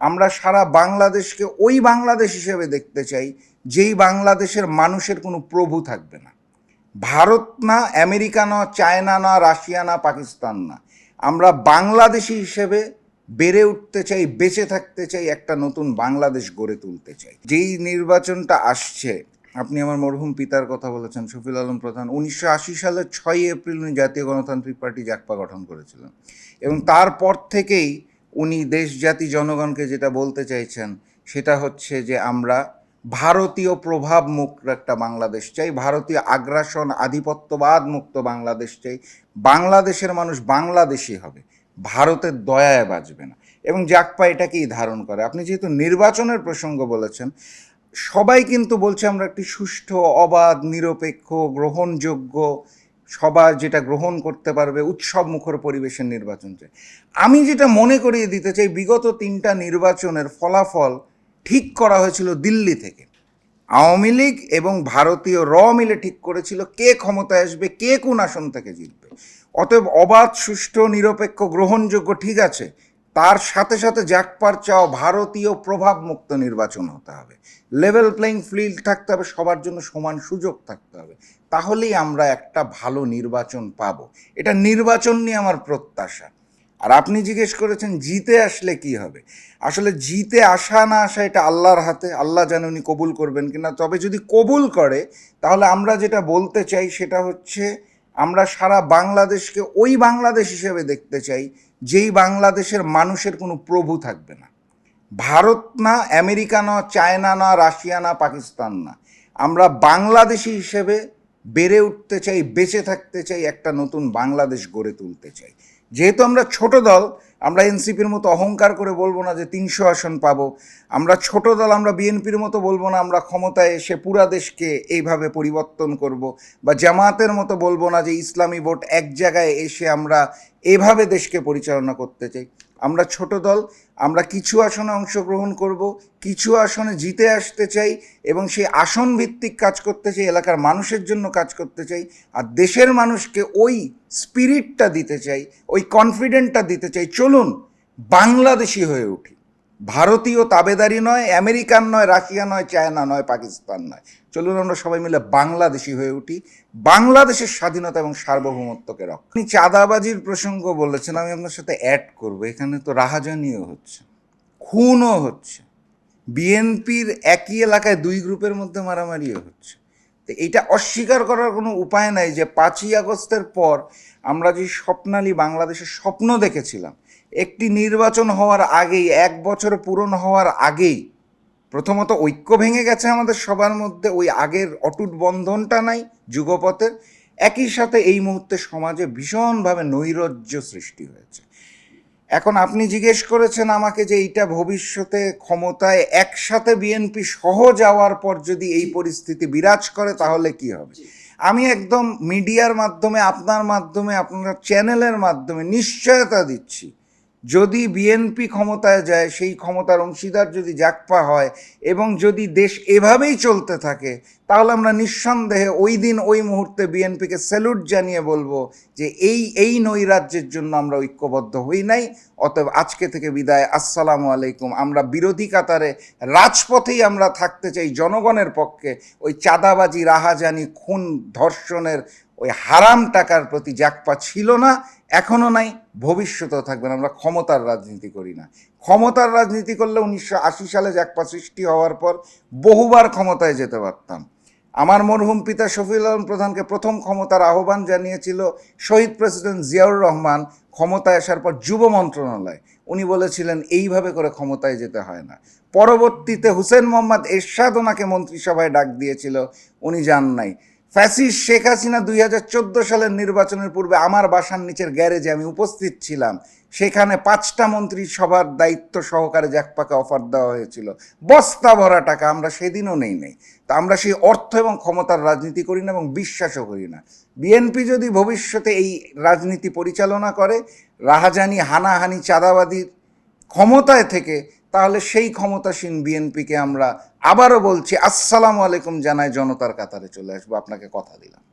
আমরা সারা বাংলাদেশকে ওই বাংলাদেশ হিসেবে দেখতে চাই, যেই বাংলাদেশের মানুষের কোনো প্রভু থাকবে না। ভারত না, আমেরিকা না, চায়না না, রাশিয়া না, পাকিস্তান না। আমরা বাংলাদেশি হিসেবে বেড়ে উঠতে চাই, বেঁচে থাকতে চাই, একটা নতুন বাংলাদেশ গড়ে তুলতে চাই। যেই নির্বাচনটা আসছে, আপনি আমার মরহুম পিতার কথা বলেছেন শফিল আলম প্রধান, উনিশশো আশি সালের ছয়ই এপ্রিল উনি জাতীয় গণতান্ত্রিক পার্টি জাকপা গঠন করেছিলেন। এবং তারপর থেকেই উনি দেশ জাতি জনগণকে যেটা বলতে চাইছেন, সেটা হচ্ছে যে আমরা ভারতীয় প্রভাব মুক্ত একটা বাংলাদেশ চাই, ভারতীয় আগ্রাসন আধিপত্যবাদ মুক্ত বাংলাদেশ চাই। বাংলাদেশের মানুষ বাংলাদেশি হবে, ভারতের দয়ায় বাঁচবে না। এবং জাকপা এটাকেই ধারণ করে। আপনি যেহেতু নির্বাচনের প্রসঙ্গ বলেছেন, সবাই কিন্তু বলছে আমরা একটি সুষ্ঠু, অবাধ, নিরপেক্ষ, গ্রহণযোগ্য সবার যেটা গ্রহণ করতে পারবে উৎসব মুখর পরিবেশের নির্বাচন চাই। আমি যেটা মনে করিয়ে দিতে চাই, বিগত তিনটা নির্বাচনের ফলাফল ঠিক করা হয়েছিল দিল্লি থেকে। আওয়ামী লীগ এবং ভারতীয় র মিলে ঠিক করেছিল কে ক্ষমতায় আসবে, কে কোন আসন থেকে জিতবে। অতএব অবাধ, সুষ্ঠু, নিরপেক্ষ, গ্রহণযোগ্য ঠিক আছে। তার সাথে সাথে জাকপার চাও ভারতীয় প্রভাব মুক্ত নির্বাচন হতে হবে। লেভেল প্লেইং ফিল্ড থাকতে হবে, সবার জন্য সমান সুযোগ থাকতে হবে। তাহলেই আমরা একটা ভালো নির্বাচন পাব। এটা নির্বাচন নিয়ে আমার প্রত্যাশা। আর আপনি জিজ্ঞেস করেছেন, জিতে আসলে কি হবে? আসলে জিতে আসা না আসা এটা আল্লাহর হাতে, আল্লাহ যেন উনি কবুল করবেন কিনা। তবে যদি কবুল করে, তাহলে আমরা যেটা বলতে চাই সেটা হচ্ছে, আমরা সারা বাংলাদেশকে ওই বাংলাদেশ হিসেবে দেখতে চাই, যেই বাংলাদেশের মানুষের কোনো প্রভু থাকবে না। ভারত না, আমেরিকা না, চায়না না, রাশিয়া না, পাকিস্তান না। আমরা বাংলাদেশি হিসেবে বেড়ে উঠতে চাই, বেঁচে থাকতে চাই, একটা নতুন বাংলাদেশ গড়ে তুলতে চাই। যেহেতু আমরা ছোট দল আমরা এনসিপির মতো অহংকার করে বলব না যে তিনশো আসন পাব। আমরা ছোট দল, আমরা বিএনপির মতো বলব না, আমরা ক্ষমতায় এসে পুরা দেশকে এইভাবে পরিবর্তন করব বা জামাতের মতো বলব না যে ইসলামী ভোট এক জায়গায় এসে আমরা এভাবে দেশকে পরিচালনা করতে চাই। আমরা ছোট দল, আমরা কিছু আসনে অংশগ্রহণ করব, কিছু আসনে জিতে আসতে চাই এবং সেই আসন ভিত্তিক কাজ করতে চাই, এলাকার মানুষের জন্য কাজ করতে চাই আর দেশের মানুষকে ওই স্পিরিটটা দিতে চাই, ওই কনফিডেন্টটা দিতে চাই। চলুন বাংলাদেশি হয়ে উঠি। ভারতীয় তাবেদারি নয়, আমেরিকান নয়, রাশিয়া নয়, চায়না নয়, পাকিস্তান নয়। চলুন আমরা সবাই মিলে বাংলাদেশি হয়ে উঠি, বাংলাদেশের স্বাধীনতা এবং সার্বভৌমত্বকে রক্ষা। আপনি চাঁদাবাজির প্রসঙ্গ বলেছেন, আমি আপনার সাথে অ্যাড করব। এখানে তো রাহাজানিও হচ্ছে, খুনও হচ্ছে, বিএনপির একই এলাকায় দুই গ্রুপের মধ্যে মারামারিও হচ্ছে। তো এটা অস্বীকার করার কোনো উপায় নাই যে পাঁচই আগস্টের পর আমরা যে স্বপ্নালী বাংলাদেশের স্বপ্ন দেখেছিলাম একটি নির্বাচন হওয়ার আগেই এক বছর পূরণ হওয়ার আগেই প্রথমত ঐক্য ভেঙে গেছে আমাদের সবার মধ্যে ওই আগের অটুট বন্ধনটা নাই যুগপথের। একই সাথে এই মুহূর্তে সমাজে ভীষণভাবে নৈরাজ্য সৃষ্টি হয়েছে। এখন আপনি জিজ্ঞেস করেছেন আমাকে যে এইটা ভবিষ্যতে ক্ষমতায় একসাথে বিএনপি সহ যাওয়ার পর যদি এই পরিস্থিতি বিরাজ করে তাহলে কি হবে? আমি একদম মিডিয়ার মাধ্যমে আপনার মাধ্যমে আপনার চ্যানেলের মাধ্যমে নিশ্চয়তা দিচ্ছি। যদি বিএনপি ক্ষমতায় যায়, সেই ক্ষমতার অংশীদার যদি জাকপা হয় এবং যদি দেশ এভাবেই চলতে থাকে, তাহলে আমরা নিঃসন্দেহে ওই দিন ওই মুহূর্তে বিএনপিকে স্যালুট জানিয়ে বলব যে এই এই নৈরাজ্যের জন্য আমরা ঐক্যবদ্ধ হই নাই। অতএব আজকে থেকে বিদায়। আসসালামু আলাইকুম। আমরা বিরোধী কাতারে রাজপথেই আমরা থাকতে চাই জনগণের পক্ষে। ওই চাঁদাবাজি, রাহাজানি, খুন, ধর্ষণের ওই হারাম টাকার প্রতি জাকপা ছিল না, এখনও নাই, ভবিষ্যতেও থাকবে না। আমরা ক্ষমতার রাজনীতি করি না। ক্ষমতার রাজনীতি করলে উনিশশো আশি সালে জাকপা সৃষ্টি হওয়ার পর বহুবার ক্ষমতায় যেতে পারতাম। আমার মরহুম পিতা শফিউল আলম প্রধানকে প্রথম ক্ষমতার আহ্বান জানিয়েছিল শহীদ প্রেসিডেন্ট জিয়াউর রহমান ক্ষমতায় আসার পর যুব মন্ত্রণালয়। উনি বলেছিলেন, এইভাবে করে ক্ষমতায় যেতে হয় না। পরবর্তীতে হুসেন মোহাম্মদ এরশাদ ওনাকে মন্ত্রিসভায় ডাক দিয়েছিল। উনি যান নাই। ফ্যাসিস শেখ হাসিনা দুই হাজার চোদ্দ সালের নির্বাচনের পূর্বে আমার বাসার নিচের গ্যারেজে আমি উপস্থিত ছিলাম। সেখানে পাঁচটা মন্ত্রী মন্ত্রিসভার দায়িত্ব সহকারে জ্যাকপাকে অফার দেওয়া হয়েছিল। বস্তা ভরা টাকা আমরা সেদিনও নেই নেই। তা আমরা সেই অর্থ এবং ক্ষমতার রাজনীতি করি না এবং বিশ্বাসও করি না। বিএনপি যদি ভবিষ্যতে এই রাজনীতি পরিচালনা করে, রাহাজানি, হানাহানি চাঁদাবাদির ক্ষমতায় থেকে তাহলে সেই ক্ষমতাসীন বিএনপিকে আমরা আবারও বলছি, আসসালামু আলাইকুম জানায় জনতার কাতারে চলে আসব। আপনাকে কথা দিলাম।